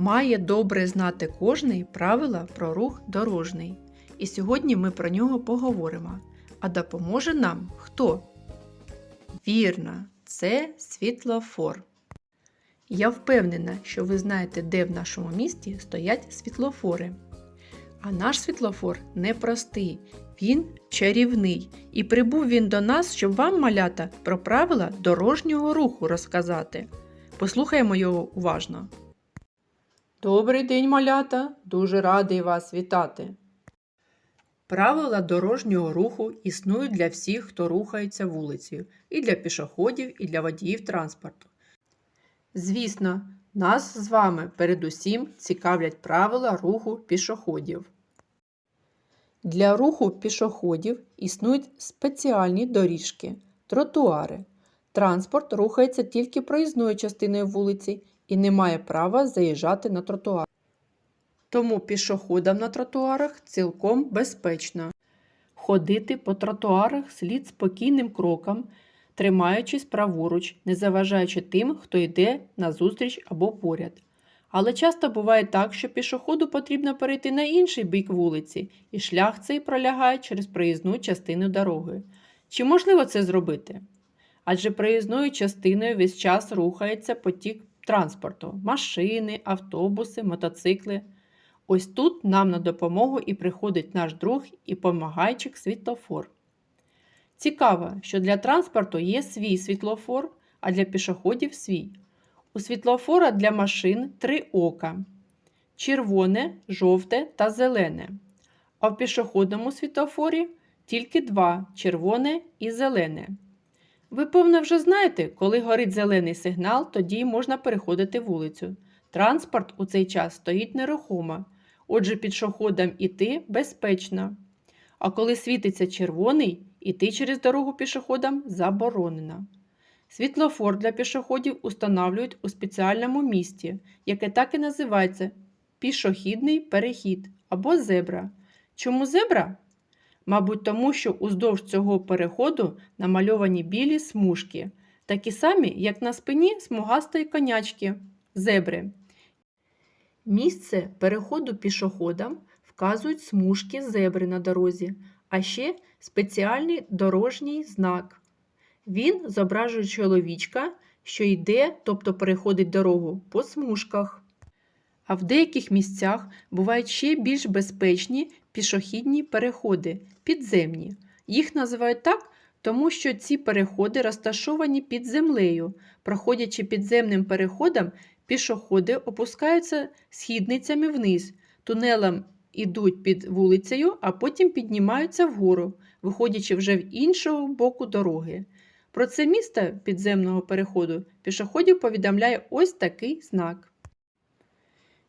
Має добре знати кожний правила про рух дорожній. І сьогодні ми про нього поговоримо. А допоможе нам хто? Вірно, це світлофор. Я впевнена, що ви знаєте, де в нашому місті стоять світлофори. А наш світлофор непростий, він чарівний. І прибув він до нас, щоб вам, малята, про правила дорожнього руху розказати. Послухаємо його уважно. Добрий день, малята! Дуже радий вас вітати. Правила дорожнього руху існують для всіх, хто рухається вулицею, і для пішоходів, і для водіїв транспорту. Звісно, нас з вами передусім цікавлять правила руху пішоходів. Для руху пішоходів існують спеціальні доріжки, тротуари. Транспорт рухається тільки проїзною частиною вулиці і не має права заїжджати на тротуар. Тому пішоходам на тротуарах цілком безпечно. Ходити по тротуарах слід спокійним кроком, тримаючись праворуч, не заважаючи тим, хто йде назустріч або поряд. Але часто буває так, що пішоходу потрібно перейти на інший бік вулиці, і шлях цей пролягає через проїзну частину дороги. Чи можливо це зробити? Адже проїзною частиною весь час рухається потік транспорту машини, автобуси, мотоцикли. Ось тут нам на допомогу і приходить наш друг і помагайчик світлофор. Цікаво, що для транспорту є свій світлофор, а для пішоходів свій. У світлофора для машин три ока: червоне, жовте та зелене. А в пішохідному світлофорі тільки два червоне і зелене. Ви, певно, вже знаєте, коли горить зелений сигнал, тоді можна переходити вулицю. Транспорт у цей час стоїть нерухомо, отже, пішоходам іти безпечно. А коли світиться червоний, іти через дорогу пішоходам заборонено. Світлофор для пішоходів установлюють у спеціальному місті, яке так і називається пішохідний перехід або зебра. Чому зебра? Мабуть, тому що уздовж цього переходу намальовані білі смужки, такі самі, як на спині смугастої конячки зебри. Місце переходу пішоходам вказують смужки зебри на дорозі, а ще спеціальний дорожній знак. Він зображує чоловічка, що йде, тобто переходить дорогу по смужках. А в деяких місцях бувають ще більш безпечні пішохідні переходи підземні. Їх називають так, тому що ці переходи розташовані під землею. Проходячи підземним переходом, пішоходи опускаються східницями вниз, тунелем ідуть під вулицею, а потім піднімаються вгору, виходячи вже в іншого боку дороги. Про це місце підземного переходу пішоходів повідомляє ось такий знак.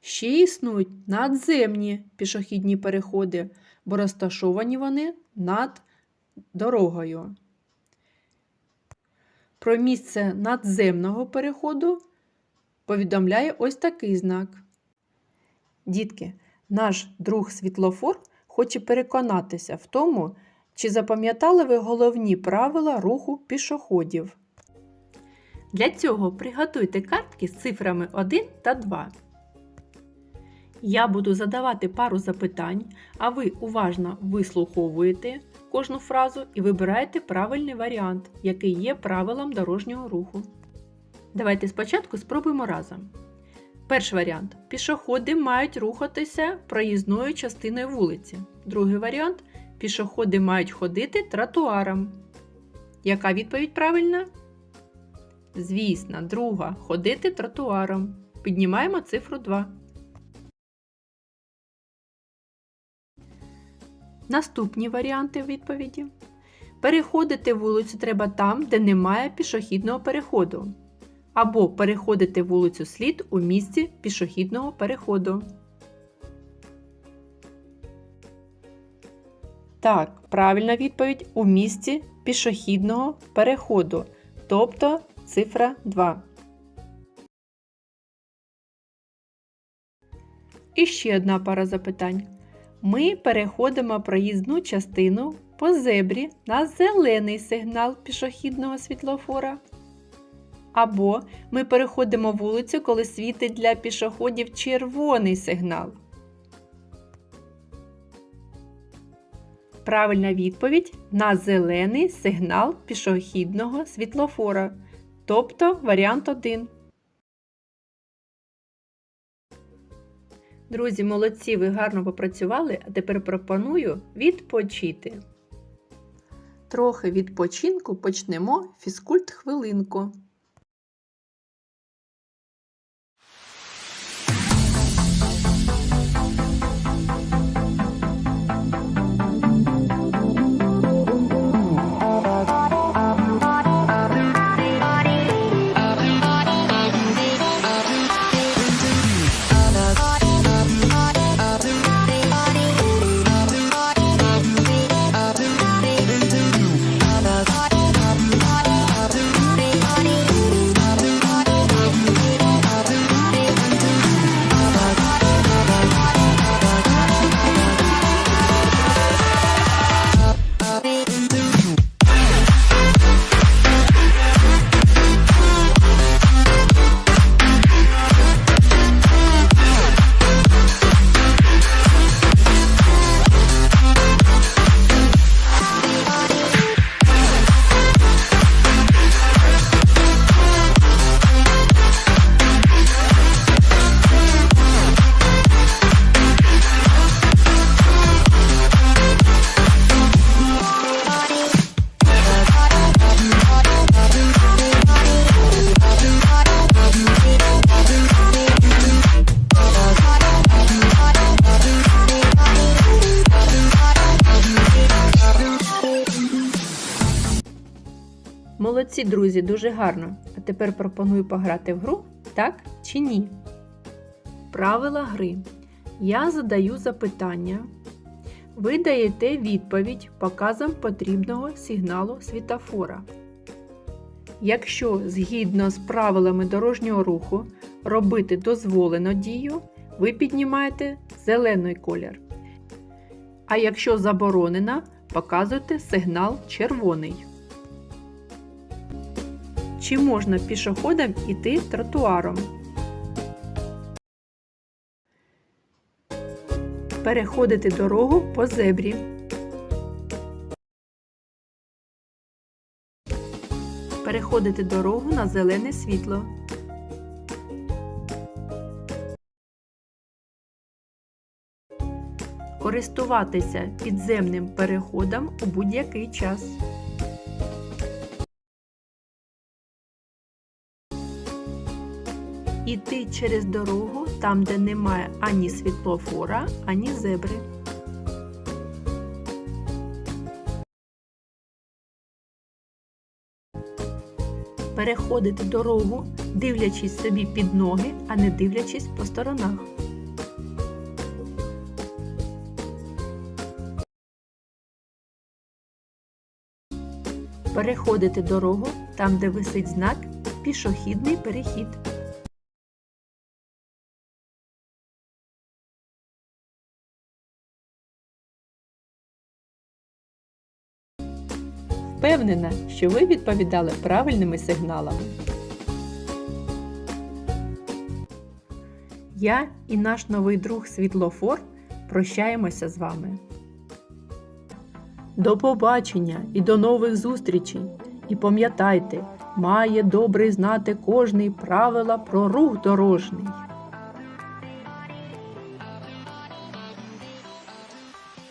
Ще існують надземні пішохідні переходи, бо розташовані вони над дорогою. Про місце надземного переходу повідомляє ось такий знак. Дітки, наш друг світлофор хоче переконатися в тому, чи запам'ятали ви головні правила руху пішоходів. Для цього приготуйте картки з цифрами 1 та 2. Я буду задавати пару запитань, а ви уважно вислуховуєте кожну фразу і вибираєте правильний варіант, який є правилом дорожнього руху. Давайте спочатку спробуємо разом. Перший варіант. Пішоходи мають рухатися проїзною частиною вулиці. Другий варіант. Пішоходи мають ходити тротуаром. Яка відповідь правильна? Звісно, друга ходити тротуаром. Піднімаємо цифру 2. Наступні варіанти відповіді. Переходити вулицю треба там, де немає пішохідного переходу. Або переходити вулицю слід у місці пішохідного переходу. Так, правильна відповідь у місці пішохідного переходу, тобто цифра 2. І ще одна пара запитань. Ми переходимо проїзну частину по зебрі на зелений сигнал пішохідного світлофора. Або ми переходимо вулицю, коли світить для пішоходів червоний сигнал. Правильна відповідь на зелений сигнал пішохідного світлофора, тобто варіант 1. Друзі, молодці, ви гарно попрацювали, а тепер пропоную відпочити. Трохи відпочинку почнемо фізкульт хвилинку. Молодці, друзі, дуже гарно. А тепер пропоную пограти в гру, так чи ні? Правила гри. Я задаю запитання. Ви даєте відповідь показом потрібного сигналу світофора. Якщо згідно з правилами дорожнього руху робити дозволено дію, ви піднімаєте зелений колір. А якщо заборонено, показуєте сигнал червоний. Чи можна пішоходам іти тротуаром? Переходити дорогу по зебрі. Переходити дорогу на зелене світло. Користуватися підземним переходом у будь-який час. Іти через дорогу там, де немає ані світлофора, ані зебри. Переходити дорогу, дивлячись собі під ноги, а не дивлячись по сторонах. Переходити дорогу там, де висить знак Пішохідний перехід. Впевнена, що ви відповідали правильними сигналами. Я і наш новий друг Світлофор прощаємося з вами. До побачення і до нових зустрічей! І пам'ятайте, має добре знати кожний правила про рух дорожній.